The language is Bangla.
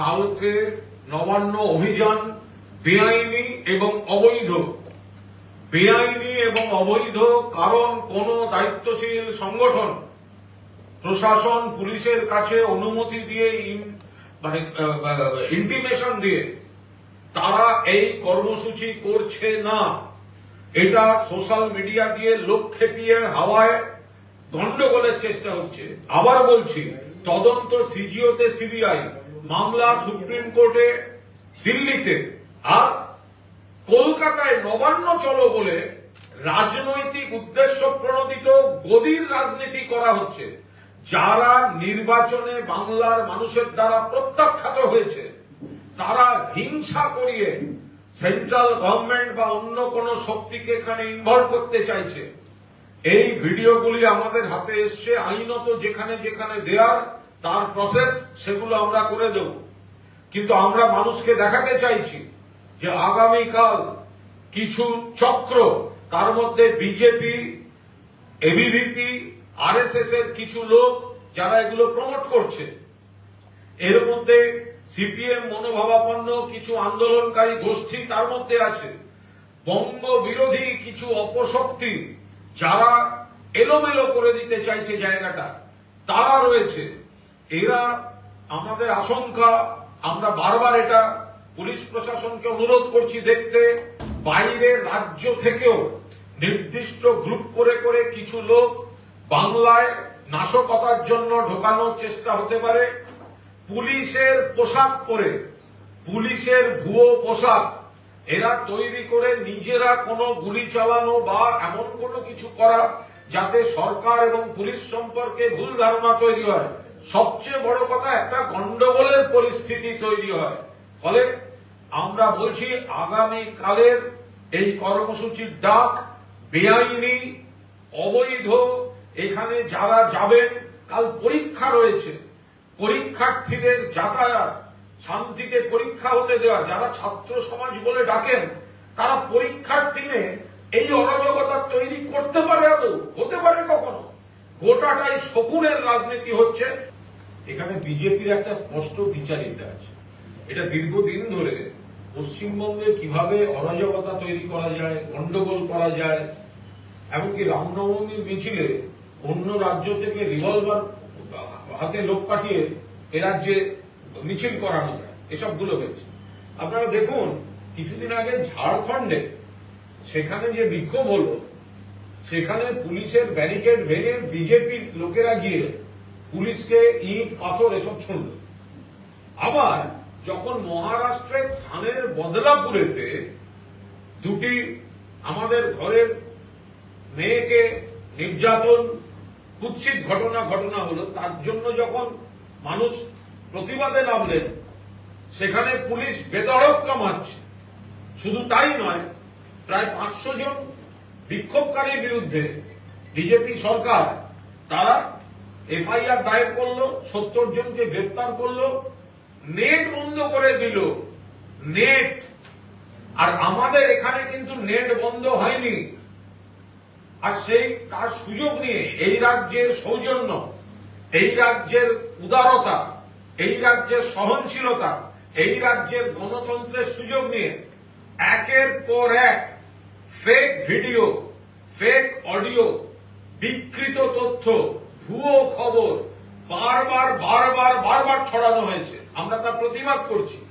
কালকের নবান্ন অভিযান বেআইনি এবং অবৈধ। বেআইনি এবং অবৈধ কারণ কোন দায়িত্বশীল সংগঠন। প্রশাসন পুলিশের কাছে অনুমতি দিয়ে মানে ইন্টিমেশন দিয়ে তারা এই কর্মসূচি করছে না। এটা সোশ্যাল মিডিয়া দিয়ে লোক খেপিয়ে হাওয়ায় গন্ডগোলের চেষ্টা হচ্ছে। আবার বলছি, তদন্ত সিজিওতে সিবিআই মামলা সুপ্রিম কোর্টে দিল্লিতে আর কলকাতায় নবান্ন চলো বলে রাজনৈতিক উদ্দেশ্য প্রণোদিত গদির রাজনীতি করা হচ্ছে, যারা নির্বাচনে বাংলার মানুষের দ্বারা প্রত্যাখ্যাত হয়েছে, তারা হিংসা করিয়ে সেন্ট্রাল গভর্নমেন্ট বা অন্য কোন শক্তিকে এখানে ইনভলভ করতে চাইছে। এই ভিডিওগুলি আমাদের হাতে এসছে, আইনত যেখানে যেখানে দেয়ার তার প্রসেস সেগুলো আমরা করে দেব। কিন্তু আমরা মানুষকে দেখাতে চাইছি যে আগামীকাল কিছু চক্র, তার মধ্যে বিজেপি এবিভিপি আরএসএস এর কিছু লোক যারা এগুলো প্রমোট করছে। এর মধ্যে সিপিএম মনোভাবাপন্ন কিছু আন্দোলনকারী গোষ্ঠী তার মধ্যে আছে। বঙ্গ বিরোধী কিছু অপশক্তি যারা এলোমেলো করে দিতে চাইছে জায়গাটা, তারা রয়েছে। এরা আমাদের আশঙ্কা, আমরা বারবার এটা পুলিশ প্রশাসনকে অনুরোধ করছি দেখতে বাইরের রাজ্য থেকেও নির্দিষ্ট গ্রুপ করে করে কিছু লোক বাংলায় নাশকতার জন্য ঢোকানোর চেষ্টা হতে পারে। পুলিশের পোশাক পরে, পুলিশের ভুয়ো পোশাক, এরা তৈরি করে নিজেরা কোনো গুলি চালানো বা এমন কোনো কিছু করা যাতে সরকার এবং পুলিশ সম্পর্কে ভুল ধারণা তৈরি হয়। সবচেয়ে বড় কথা একটা গন্ডগোলের পরিস্থিতি তৈরি হয়। ফলে আমরা বলছি আগামী কালের এই কর্মসূচির ডাক বেআইনি, অবৈধ, এখানে যারা যাবেন, কাল পরীক্ষা রয়েছে। পরীক্ষার্থীদের যাতায়াত, শান্তিতে পরীক্ষা হতে দেওয়া, যারা ছাত্র সমাজ বলে ডাকেন, তারা পরীক্ষার দিনে এই অরাজকতা তৈরি করতে পারে আদৌ? হতে পারে কখনো? গোটাটাই শকুনের রাজনীতি হচ্ছে। এখানে বিজেপির একটা স্পষ্ট বিচারিতা আছে। এটা দীর্ঘদিন ধরে পশ্চিমবঙ্গে কীভাবে অরাজকতা তৈরি করা যায়, গন্ডগোল করা যায়, এমনকি রামনবমীর মিছিলে অন্য রাজ্য থেকে রিভলভার হাতে লোক পাঠিয়ে এ রাজ্যে মিছিল করানো যায়, এসবগুলো হয়েছে। আপনারা দেখুন, কিছুদিন আগে ঝাড়খণ্ডে সেখানে যে বিক্ষোভ হলো, সেখানে পুলিশের ব্যারিকেড ভেঙে বিজেপির লোকেরা গিয়ে পুলিশকে ইট, পাথর এসব ছুঁড়ল। আবার যখন মহারাষ্ট্রে থানের বদলাপুরেতে দুটি আমাদের ঘরের মেয়েকে নির্যাতন, কুৎসিত ঘটনা ঘটনা হলো, তার জন্য যখন মানুষ প্রতিবাদে নামলেন, সেখানে পুলিশ বেদড়ক কামাচ্ছে। শুধু তাই নয়, প্রায় পাঁচশো জন বিক্ষোভকারীর বিরুদ্ধে বিজেপি সরকার, তারা এফআইআর দায়ের করল, সত্তর জনকে গ্রেপ্তার করল, নেট বন্ধ করে দিল। নেট। আর আমাদের এখানে কিন্তু নেট বন্ধ হয়নি। আর সেই তার সুযোগ নিয়ে এই রাজ্যের সৌজন্য, এই রাজ্যের উদারতা, এই রাজ্যের সহনশীলতা, এই রাজ্যের গণতন্ত্রের সুযোগ নিয়ে একের পর এক ফেক ভিডিও ফেক অডিও বিকৃত তথ্য ভুয়ো খবর বারবার বারবার বারবার ছড়ানো হয়েছে। আমরা তার প্রতিবাদ করছি।